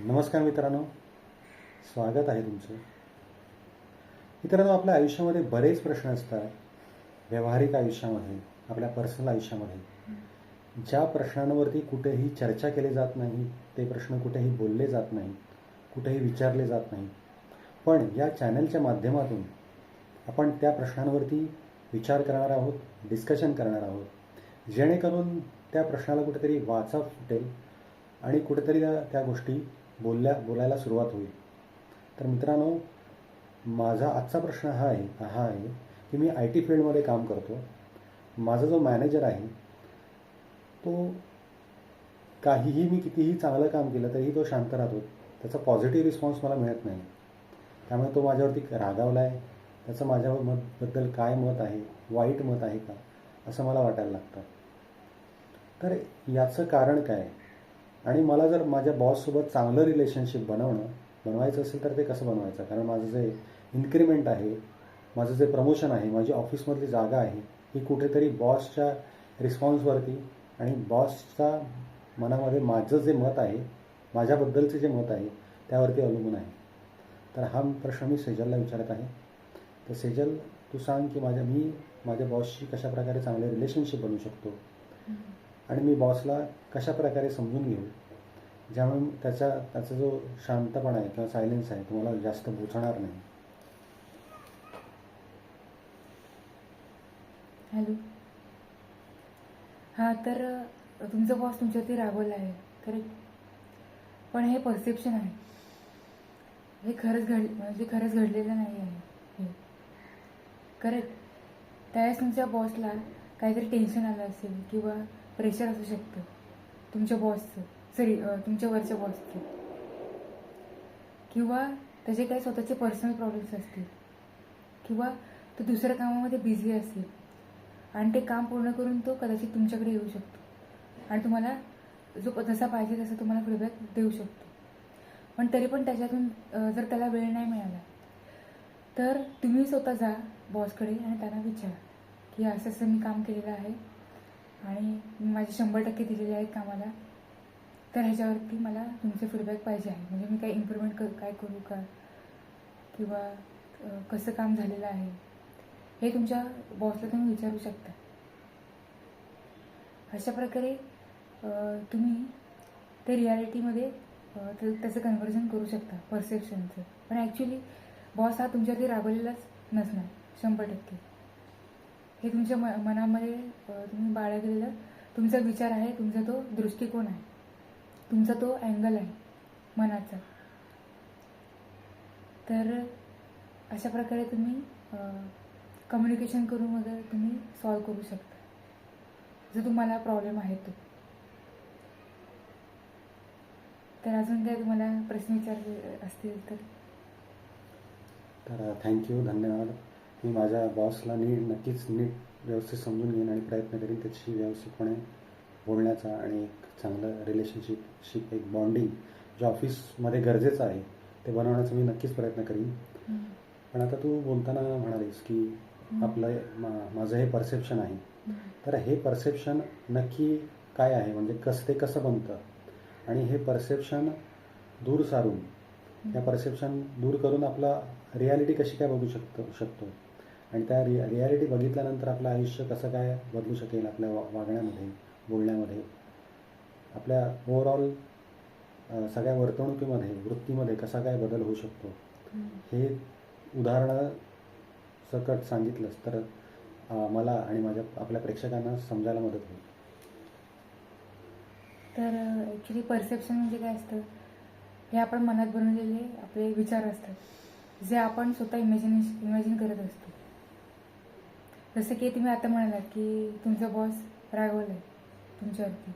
नमस्कार मित्रांनो. स्वागत आहे तुमचं. मित्रांनो आपल्या आयुष्यामध्ये बरेच प्रश्न असतात. व्यावहारिक आयुष्यामध्ये आपल्या पर्सनल आयुष्यामध्ये. ज्या प्रश्नांवरती कुठेही चर्चा केली जात नाही ते प्रश्न कुठेही बोलले जात नाही कुठेही विचारले जात नाही. पण या चॅनलच्या माध्यमातून आपण त्या प्रश्नांवरती विचार करणार आहोत डिस्कशन करणार आहोत. जेणेकरून त्या प्रश्नाला कुठेतरी वाचा फुटेल आणि कुठेतरी त्या त्या गोष्टी बोलल्या बोलायला सुरुवात होईल. तर मित्रांनो माझा आजचा प्रश्न हा आहे हा आहे की मी आय टी फील्डमध्ये काम करतो. माझा जो मॅनेजर आहे तो काहीही मी कितीही चांगलं काम केलं तरीही तो शांत राहतो. त्याचा पॉझिटिव्ह रिस्पॉन्स मला मिळत नाही. त्यामुळे तो माझ्यावरती रागावला आहे. त्याचं माझ्या मतबद्दल काय मत आहे वाईट मत आहे का असं मला वाटायला लागतं. तर याचं कारण काय? आणि मला जर माझ्या बॉससोबत चांगलं रिलेशनशिप बनवणं बनवायचं असेल तर ते कसं बनवायचं? कारण माझं जे इन्क्रिमेंट आहे माझं जे प्रमोशन आहे माझी ऑफिसमधली जागा आहे ही कुठेतरी बॉसच्या रिस्पॉन्सवरती आणि बॉसच्या मनामध्ये माझं जे मत आहे माझ्याबद्दलचे जे मत आहे त्यावरती अवलंबून आहे. तर हा प्रश्न मी सेजलला विचारत आहे. तर सेजल तू सांग की माझ्या मी माझ्या बॉसशी कशा प्रकारे चांगले रिलेशनशिप बनवू शकतो? आणि मी बॉसला कशा प्रकारे समजून घेऊ? ज्यामुळे त्याचा त्याचा जो शांतपणा आहे किंवा सायलेन्स आहे तुम्हाला जास्त बोचणार नाही. हॅलो हां तर तुमचा बॉस तुमच्यावरती रागवला आहे करेक्ट पण हे परसेप्शन आहे. हे खरंच घड म्हणजे खरंच घडलेलं नाही आहे. हे. करेक्ट त्यावेळेस तुमच्या बॉसला काहीतरी टेन्शन आलं असेल किंवा प्रेशर असू शकतं. तुमच्या बॉसचं सॉरी तुमच्या वरच्या बॉसचं किंवा त्याचे काही स्वतःचे पर्सनल प्रॉब्लेम्स असतील. किंवा तो दुसऱ्या कामामध्ये बिझी असेल. आणि ते काम पूर्ण करून तो कदाचित तुमच्याकडे येऊ शकतो. आणि तुम्हाला जो प- जसा पाहिजे तसा तुम्हाला फीडबॅक देऊ शकतो. पण तरी पण त्याच्यातून जर त्याला वेळ नाही मिळाला तर तुम्ही स्वतः जा बॉसकडे आणि त्यांना विचारा की असं असं मी काम केलेलं आहे. आणि मी माझे शंभर टक्के दिलेले आहेत कामाला तर ह्याच्यावरती मला तुमचे फीडबॅक पाहिजे आहे. म्हणजे मी काय इम्प्रूव्हमेंट कर काय करू का? किंवा कसं काम झालेलं आहे? हे तुमच्या बॉसला तुम्ही विचारू शकता. अशा प्रकारे तुम्ही ते रियालिटीमध्ये त्याचं कन्व्हर्जन करू शकता परसेप्शनचं पण ॲक्च्युली बॉस हा तुमच्यावरती रागवलेलाच नसणार शंभर टक्के. हे तुमच्या म मनामध्ये तुम्ही बाळगलेलं तुमचा विचार आहे तुमचा तो दृष्टिकोन आहे. तुमचा तो अँगल आहे मनाचा. तर अशा प्रकारे तुम्ही कम्युनिकेशन करून वगैरे तुम्ही सॉल्व करू शकता. जो तुम्हाला प्रॉब्लेम आहे तो. तर अजून काय तुम्हाला प्रश्न विचारले असतील तर? थँक्यू धन्यवाद. मी माझ्या बॉसला नीट नक्कीच नीट व्यवस्थित समजून घेईन आणि प्रयत्न करीन त्याची व्यवस्थितपणे बोलण्याचा आणि एक चांगलं रिलेशनशिप शिप एक बॉन्डिंग जे ऑफिसमध्ये गरजेचं आहे ते बनवण्याचा मी नक्कीच प्रयत्न करीन. पण आता तू बोलताना म्हणालीस की. आपलं मा- माझं हे परसेप्शन आहे. तर हे परसेप्शन नक्की काय आहे म्हणजे कसं ते कसं बनतं आणि हे परसेप्शन दूर सारून या परसेप्शन दूर करून आपला रियालिटी कशी काय बघू शकतो शकतो आणि त्या रिया रियालिटी बघितल्यानंतर आपलं आयुष्य कसं काय बदलू शकेल आपल्या वा वागण्यामध्ये बोलण्यामध्ये? आपल्या ओव्हरऑल सगळ्या वर्तणुकीमध्ये वृत्तीमध्ये कसा काय बदल होऊ शकतो? हे उदाहरणं सकट सांगितलंस तर मला आणि माझ्या आपल्या प्रेक्षकांना समजायला मदत होईल. तर ॲक्च्युली परसेप्शन म्हणजे काय असतं? हे आपण मनात बनवलेले आपले विचार असतात. जे आपण स्वतः इमॅजिनेश इमॅजिन करत असतो. जसं की तुम्ही आता म्हणालात की तुमचा बॉस रागवला आहे तुमच्यावरती.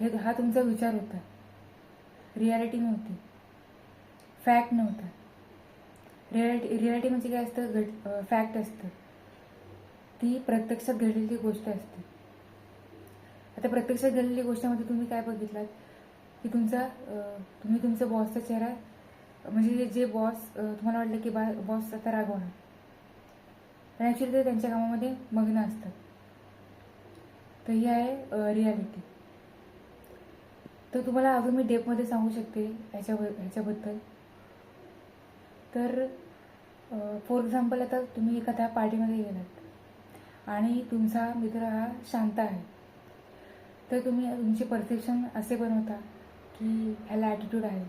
हे हा तुमचा विचार होता. रियालिटी नव्हती. फॅक्ट नव्हता. रियालिटी रियालिटी म्हणजे काय असतं? घट फॅक्ट असतं. ती प्रत्यक्षात घडलेली गोष्ट असते. आता प्रत्यक्षात घडलेली गोष्टीमध्ये तुम्ही काय बघितलात? की तुमचा तुम्ही तुमचा बॉसचा चेहरा म्हणजे जे बॉस तुम्हाला वाटलं की बा बॉस आता रागवणार. पण ॲक्च्युली ते त्यांच्या कामामध्ये मग्न असतात. तर ही आहे रियालिटी तर तुम्हाला अजून मी डेपमध्ये सांगू शकते ह्याच्या ह्याच्याबद्दल. तर फॉर एक्झाम्पल आता तुम्ही एखाद्या पार्टीमध्ये गेलात आणि तुमचा मित्र हा शांत आहे. तर तुम्ही तुमचे परसेप्शन असे बनवता की ह्याला ॲटिट्यूड आहे.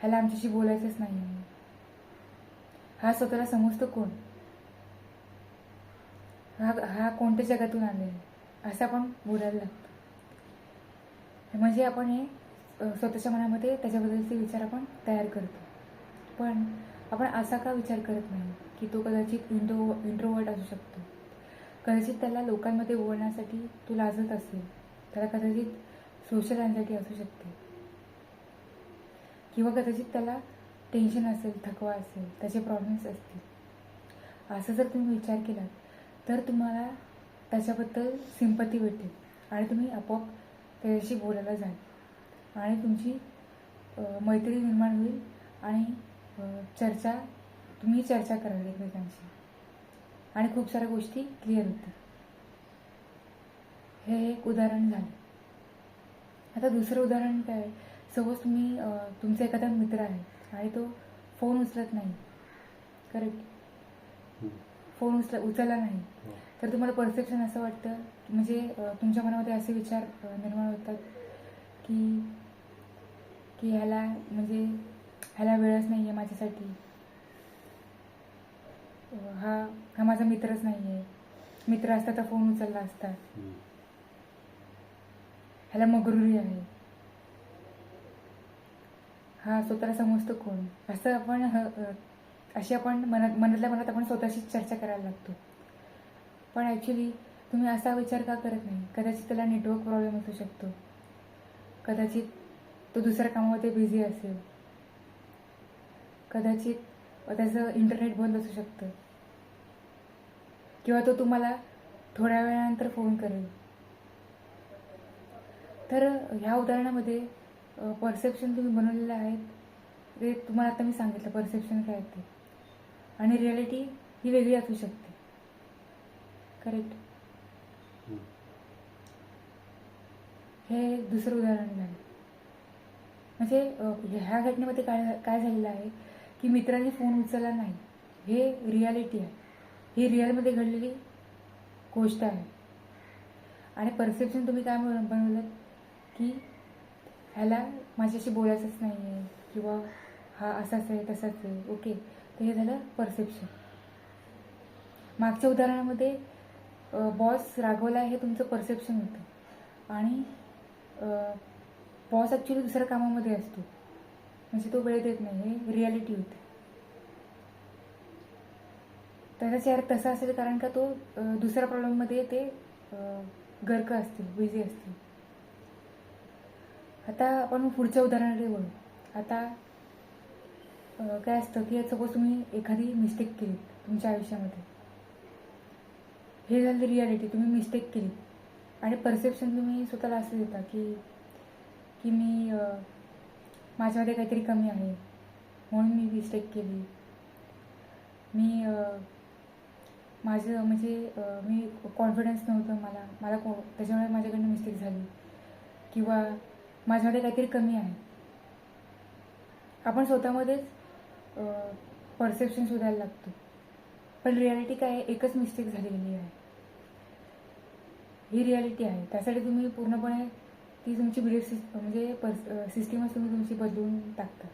ह्याला आमच्याशी बोलायचंच नाही आहे हा स्वतःला समजतो कोण? हा हा कोणत्या जगातून आले असं आपण बोलायला लागतो. म्हणजे आपण हे स्वतःच्या मनामध्ये त्याच्याबद्दलचे विचार आपण तयार करतो. पण आपण असा का विचार करत नाही की तो कदाचित इंडो इंट्रोवर्ट असू शकतो? कदाचित त्याला लोकांमध्ये बोलण्यासाठी तो लाजत असेल. त्याला कदाचित सोशल अँझायटी असू शकते. किंवा कदाचित त्याला टेन्शन असेल थकवा असेल त्याचे प्रॉब्लेम्स असतील. असं जर तुम्ही विचार केलात तर तुम्हाला त्याच्याबद्दल सिंपती भेटेल. आणि तुम्ही आपोआप त्याच्याशी बोलायला जाल आणि तुमची मैत्री निर्माण होईल आणि चर्चा तुम्ही चर्चा कराल एकमेकांशी. आणि खूप साऱ्या गोष्टी क्लिअर होतील. हे एक उदाहरण झालं. आता दुसरं उदाहरण काय आहे? सपोज तुम्ही तुमचा एखादा मित्र आहे आणि तो फोन उचलत नाही. करेक्ट फोन उचल उचलला नाही. हो. तर तुम्हाला परसेप्शन असं वाटतं? म्हणजे तुमच्या मनामध्ये असे विचार निर्माण होतात की की ह्याला म्हणजे ह्याला वेळच नाही आहे माझ्यासाठी हा हा माझा मित्रच नाही आहे मित्र असता तर फोन उचलला असता. ह्याला मगरुरी आहे. हा स्वतःला समजतो कोण. असं आपण ह- अशी आपण मनात मनातल्या मनात आपण स्वतःशीच चर्चा करायला लागतो. पण ॲक्च्युली तुम्ही असा विचार का करत नाही? कदाचित त्याला नेटवर्क प्रॉब्लेम असू शकतो. कदाचित तो दुसऱ्या कामामध्ये बिझी असेल. कदाचित त्याचं इंटरनेट बंद असू शकतं. किंवा तो तुम्हाला थोड्या वेळानंतर फोन करेल. तर ह्या उदाहरणामध्ये परसेप्शन तुम्ही बनवलेलं आहेत ते तुम्हाला आता मी सांगितलं परसेप्शन काय ते. आणि रियालिटी ही वेगळी असू शकते. करेक्ट हं. दुसरं उदाहरण झालं. म्हणजे ह्या घटनेमध्ये काय काय झालेलं आहे की मित्राने फोन उचलला नाही. हे रियालिटी आहे. ही रिअलमध्ये घडलेली गोष्ट आहे. आणि परसेप्शन तुम्ही काय बनव- बनवलं की ह्याला माझ्याशी बोलायचंच नाही आहे किंवा हा असाच आहे तसाच आहे. ओके तर हे झालं परसेप्शन मागच्या उदाहरणामध्ये बॉस रागवला हे तुमचं परसेप्शन होतं. आणि बॉस ॲक्च्युली दुसऱ्या कामामध्ये असतो. म्हणजे तो वेळ देत नाही. हे रियालिटी होते. त्याचा चेहरा तसा असेल कारण का तो दुसऱ्या प्रॉब्लेममध्ये ते गर्क असतील बिझी असतील. आता आपण पुढच्या उदाहरणाकडे बोलू आता काय असतं की सपोज तुम्ही एखादी मिस्टेक केली तुमच्या आयुष्यामध्ये. हे झालं रियालिटी तुम्ही मिस्टेक केली. आणि परसेप्शन तुम्ही स्वतःला असं देता की की मी माझ्यामध्ये काहीतरी कमी आहे. म्हणून मी मिस्टेक केली. मी माझं म्हणजे मी कॉन्फिडन्स नव्हतं मला. मला को त्याच्यामुळे माझ्याकडनं मिस्टेक झाली. किंवा माझ्यामध्ये काहीतरी कमी आहे. आपण स्वतःमध्येच परसेप्शन शोधायला लागतो. पण रियालिटी काय आहे एकच मिस्टेक झालेली आहे. ही रियालिटी आहे. त्यासाठी तुम्ही पूर्णपणे ती तुमची बिलीफ सिस्ट म्हणजे पर्स सिस्टीमच तुम्ही तुमची बदलून टाकता.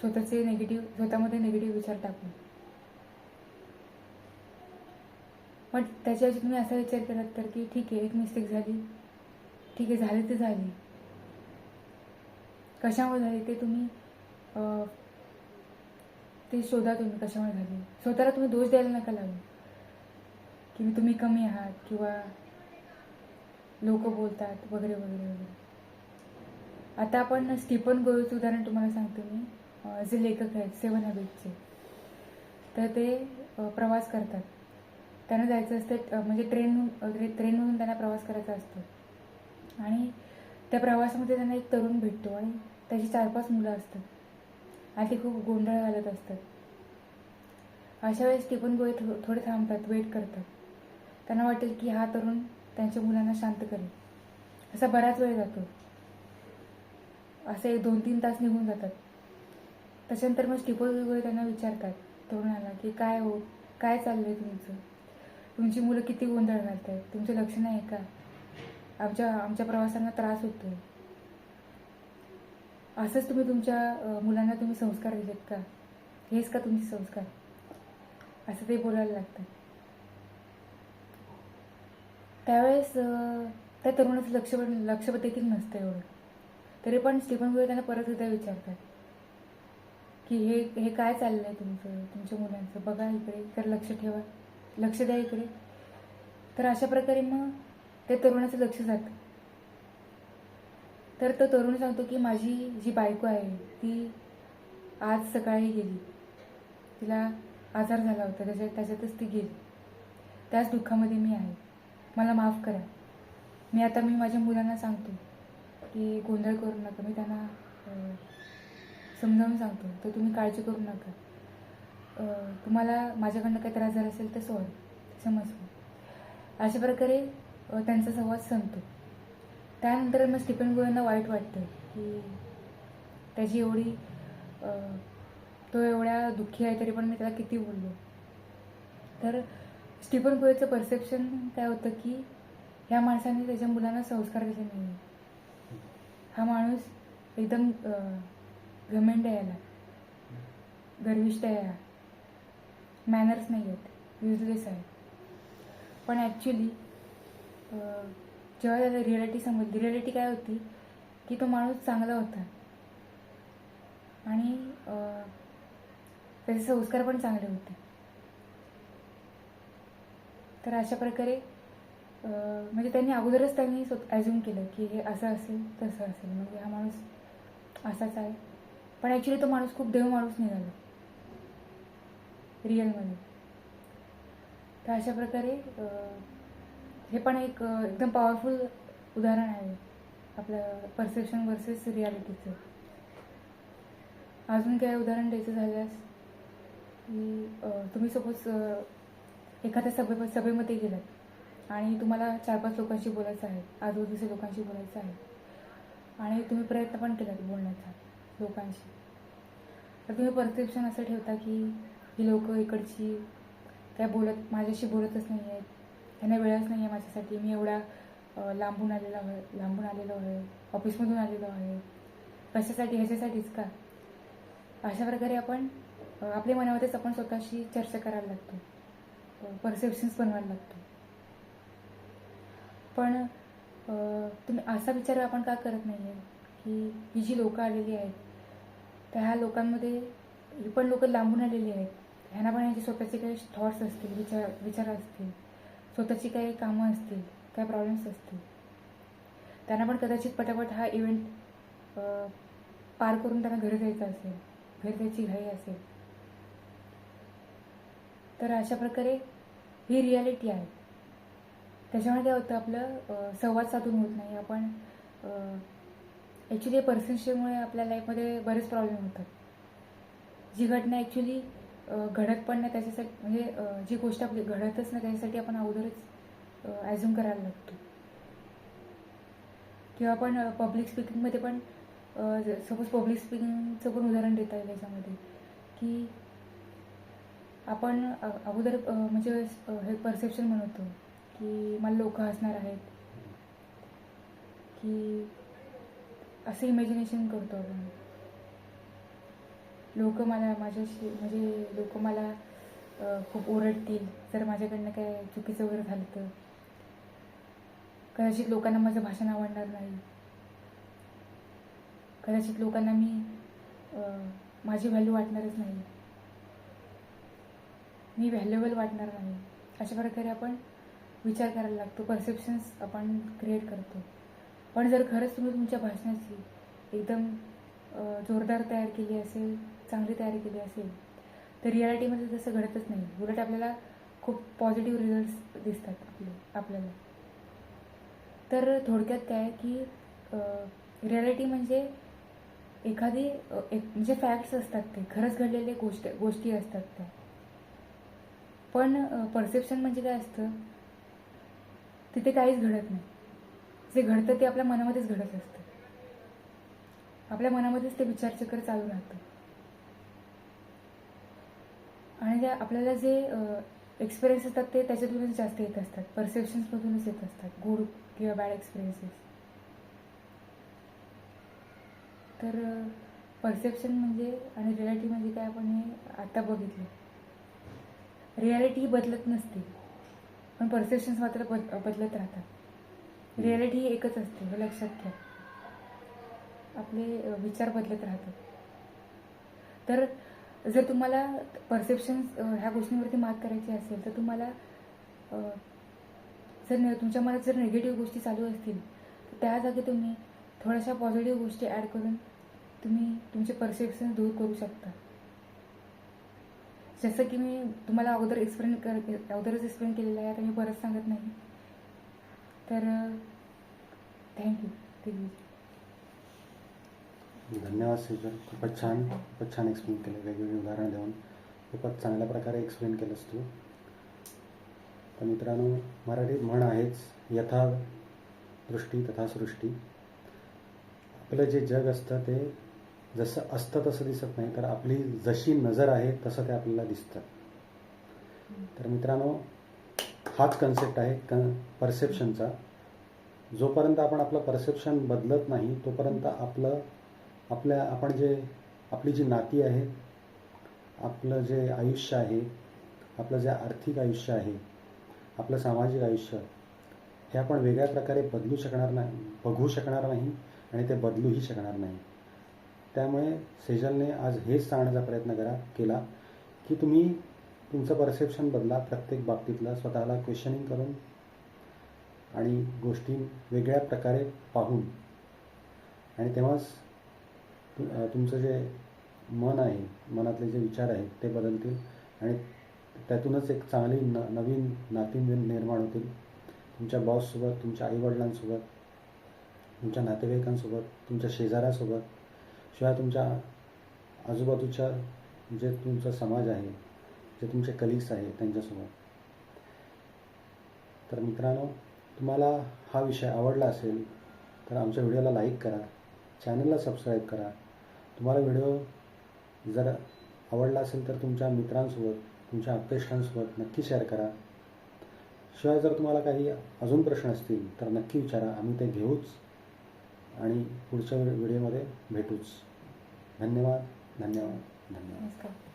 स्वतःचे नेगेटिव्ह स्वतःमध्ये निगेटिव्ह विचार टाकून. पण त्याच्याऐवजी तुम्ही असा विचार केलात तर की ठीक आहे एक मिस्टेक झाली. ठीक आहे झाली ते झाली. कशामुळे झाली ते तुम्ही ते शोधा तुम्ही कशामुळे झाली? स्वतःला तुम्ही दोष द्यायला नका लागू की तुम्ही कमी आहात किंवा लोक बोलतात वगैरे वगैरे वगैरे. आता आपण स्टीफन गोयचं उदाहरण तुम्हाला सांगते मी. जे लेखक आहेत सेवन हॅबिटचे. तर ते प्रवास करतात. त्यांना जायचं असतं म्हणजे ट्रेन ट्रेनमधून त्यांना प्रवास करायचा असतो. आणि त्या प्रवासामध्ये त्यांना एक तरुण भेटतो आणि त्याची चार पाच मुलं असतात. आणि ते खूप गोंधळ घालत असतात. अशा वेळेस स्टीफन गोळे थो थोडे थांबतात वेट करतात. त्यांना वाटेल की हा तरुण त्यांच्या मुलांना शांत करेल. असा बराच वेळ जातो. असे एक दोन तीन तास निघून जातात. त्याच्यानंतर मग स्टिपोज वगैरे त्यांना विचारतात तरुणाला की काय हो काय चाललंय तुमचं? तुमची मुलं किती गोंधळ घालत आहेत तुमचं लक्ष नाही आहे का? आमच्या आमच्या प्रवासांना त्रास होतोय. असंच तुम्ही तुमच्या मुलांना तुम्ही संस्कार दिलेत का? हेच का तुमचे संस्कार? असं ते बोलायला लागतं. त्यावेळेस त्या तरुणाचं लक्ष लक्ष देखील नसतं एवढं. तरी पण स्टीफन गुळे त्यांना परत एकदा विचारतात की हे हे काय चाललं आहे तुमचं तुमच्या मुलांचं? बघा इकडे तर लक्ष ठेवा. लक्ष द्या इकडे. तर अशा प्रकारे मग त्या तरुणाचं लक्ष जातं. तर तो तरुण सांगतो की माझी जी बायको आहे ती आज सकाळी गेली. तिला आजार झाला होता त्याच्या त्याच्यातच ती गेली. त्याच दुःखामध्ये मी आहे. मला माफ करा. मी आता मी माझ्या मुलांना सांगतो की गोंधळ करू नका. मी त्यांना समजावून सांगतो. तर तुम्ही काळजी करू नका. तुम्हाला माझ्याकडनं काही त्रास झाला असेल तर सॉरी समजतो अशा प्रकारे त्यांचा संवाद संपतो. त्यानंतर मग स्टीफन गोयांना वाईट वाटतं की त्याची एवढी तो एवढ्या दुःखी आहे तरी पण मी त्याला किती बोललो. तर स्टीफन गोयचं परसेप्शन काय होतं की ह्या माणसाने त्याच्या मुलांना संस्कार दिले नाही हा माणूस एकदम घमेंड आहे याला. गर्विष्ट आहे हा मॅनर्स नाही आहेत. युजलेस आहे. पण ॲक्च्युली जेव्हा त्याला रिअलिटी समजली रिॲलिटी काय होती की तो माणूस चांगला होता. आणि त्याचे संस्कार पण चांगले होते. तर अशा प्रकारे म्हणजे त्यांनी अगोदरच त्यांनी ॲझ्युम केलं की हे असं असेल तसं असेल. म्हणजे हा माणूस असाच आहे. पण ॲक्च्युली तो माणूस खूप देव माणूस निघाला. रिअलमध्ये तर अशा प्रकारे हे पण एक एकदम पॉवरफुल उदाहरण आहे. आपलं परसेप्शन वर्सेस रियालिटीचं अजून काय उदाहरण द्यायचं झाल्यास की तुम्ही सपोज एखाद्या सभे सभेमध्ये गेलात आणि तुम्हाला चार पाच लोकांशी बोलायचं आहे आजूबाजूच्या लोकांशी बोलायचं आहे आणि तुम्ही प्रयत्न पण केलात बोलण्याचा लोकांशी. तर तुम्ही परसेप्शन असं ठेवता की ही लोक इकडची काय बोलत माझ्याशी बोलतच नाही आहेत त्यांना वेळच नाही आहे माझ्यासाठी. मी एवढा लांबून आलेलो आहे लांबून आलेलो आहे. ऑफिसमधून आलेलो आहे. कशासाठी ह्याच्यासाठीच का? अशा प्रकारे आपण आपल्या मनामध्येच आपण स्वतःशी चर्चा करायला लागतो. परसेप्शन्स बनवायला लागतो. पण तुम्ही असा विचार आपण का करत नाही आहे की ही जी लोकं आलेली आहेत त्या ह्या लोकांमध्ये ही पण लोकं लांबून आलेली आहेत. ह्यांना पण यांचे स्वतःचे काही थॉट्स असतील विचार विचार असतील. स्वतःची काही कामं असतील काय प्रॉब्लेम्स असतील त्यांना पण कदाचित पटापट हा इव्हेंट पार करून त्यांना घरी जायचं असेल घरी जायची घाई असेल. तर अशा प्रकारे ही रियालिटी आहे. त्याच्यामुळे काय होतं आपलं संवाद साधून होत नाही. आपण ॲक्च्युली पर्सनशिपमुळे आपल्या लाईफमध्ये बरेच प्रॉब्लेम होतात. जी घटना ॲक्च्युली घडत पण नाही त्याच्यासाठी म्हणजे जी गोष्ट आपली घडतच नाही त्याच्यासाठी आपण अगोदरच ॲझ्युम करायला लागतो. किंवा आपण पब्लिक स्पीकिंगमध्ये पण सपोज पब्लिक स्पीकिंगचं पण उदाहरण देता येईल याच्यामध्ये की आपण अगोदर म्हणजे हे परसेप्शन म्हणतो की मला लोक हसणार आहेत की असं इमॅजिनेशन करतो आपण. लोक मला माझ्याशी म्हणजे लोक मला खूप ओरडतील. जर माझ्याकडनं काय चुकीचं वगैरे झालं तर. कदाचित लोकांना माझं भाषण आवडणार नाही. कदाचित लोकांना मी माझी व्हॅल्यू वाटणारच नाही. मी व्हॅल्युएबल वाटणार नाही. अशा प्रकारे आपण विचार करायला लागतो. परसेप्शन्स आपण क्रिएट करतो. पण जर खरंच तुम्ही तुमच्या भाषणाची एकदम जोरदार तयार केली असेल चांगली तयारी केली असेल तर रियालिटीमध्ये तसं घडतच नाही. उलट आपल्याला खूप पॉझिटिव्ह रिझल्ट दिसतात आपले आपल्याला. तर थोडक्यात काय की रियालिटी म्हणजे एखादी एक म्हणजे फॅक्ट्स असतात ते खरंच घडलेले गोष्ट गोष्टी असतात त्या. पण परसेप्शन म्हणजे काय असतं? तिथे काहीच घडत नाही. जे घडतं ते आपल्या मनामध्येच घडत असतं. आपल्या मनामध्येच ते विचारचक्र चालू राहतं. आणि ज्या आपल्याला जे एक्सपिरियन्स असतात ते त्याच्यातूनच जास्त येत असतात. परसेप्शन्समधूनच येत असतात. गुड किंवा बॅड एक्सपिरियन्सेस तर परसेप्शन म्हणजे आणि रियालिटी म्हणजे काय आपण हे आता बघितलं. रियालिटी ही बदलत नसते. पण परसेप्शन्स मात्र बद बदलत राहतात. रियालिटी ही एकच असते. हे लक्षात घ्या आपले विचार बदलत राहतात. तर जर तुम्हाला परसेप्शन ह्या गोष्टींवरती मात करायची असेल तर तुम्हाला जर तुमच्या मनात जर निगेटिव्ह गोष्टी चालू असतील तर त्या जागी तुम्ही थोड्याशा पॉझिटिव्ह गोष्टी ॲड करून तुम्ही तुमचे परसेप्शन दूर करू शकता. जसं की मी तुम्हाला अगोदर एक्सप्लेन कर अगोदरच एक्सप्लेन केलेलं आहे आता मी परत सांगत नाही. तर थँक्यू थँक्यू धन्यवाद सर खूपच छान खूपच छान एक्सप्लेन केलं. वेगवेगळी उदाहरणं देऊन. खूपच चांगल्या प्रकारे एक्सप्लेन केलंस तू. तर मित्रांनो मराठीत म्हण आहेच यथा दृष्टी तथा सृष्टी. आपलं जे जग असतं ते जसं असतं तसं दिसत नाही तर आपली जशी नजर आहे तसं ते आपल्याला दिसतं. तर मित्रांनो हाच कन्सेप्ट आहे क परसेप्शनचा जोपर्यंत आपण आपलं परसेप्शन बदलत नाही तोपर्यंत आपलं आपल्या आपण जे आपली जी नाती आहेत आपलं जे आयुष्य आहे आपलं जे आर्थिक आयुष्य आहे आपलं सामाजिक आयुष्य हे आपण वेगळ्या प्रकारे बदलू शकणार नाही बघू शकणार नाही आणि ते बदलूही शकणार नाही. त्यामुळे सेजलने आज हेच सांगण्याचा प्रयत्न करा केला की तुम्ही तुमचं परसेप्शन बदला प्रत्येक बाबतीतला स्वतःला क्वेश्चनिंग करून आणि गोष्टी वेगळ्या प्रकारे पाहून. आणि तेव्हाच तुमचं जे मन आहे मनातले जे विचार आहेत ते बदलतील आणि त्यातूनच एक चांगली न नवीन नाती निर्माण होतील. तुमच्या बॉससोबत तुमच्या आईवडिलांसोबत तुमच्या नातेवाईकांसोबत तुमच्या शेजाऱ्यासोबत शिवाय तुमच्या आजूबाजूच्या जे तुमचा समाज आहे जे तुमचे कलिग्स आहेत त्यांच्यासोबत. तर मित्रांनो तुम्हाला हा विषय आवडला असेल तर आमच्या व्हिडिओला लाईक करा चॅनलला सबस्क्राईब करा. तुम्हाला व्हिडिओ जर आवडला असेल तर तुमच्या मित्रांसोबत तुमच्या अपेक्षांसोबत नक्की शेअर करा. शिवाय जर तुम्हाला काही अजून प्रश्न असतील तर नक्की विचारा. आम्ही ते घेऊच आणि पुढच्या व्हिडिओमध्ये भेटूच. धन्यवाद धन्यवाद धन्यवाद. नमस्कार.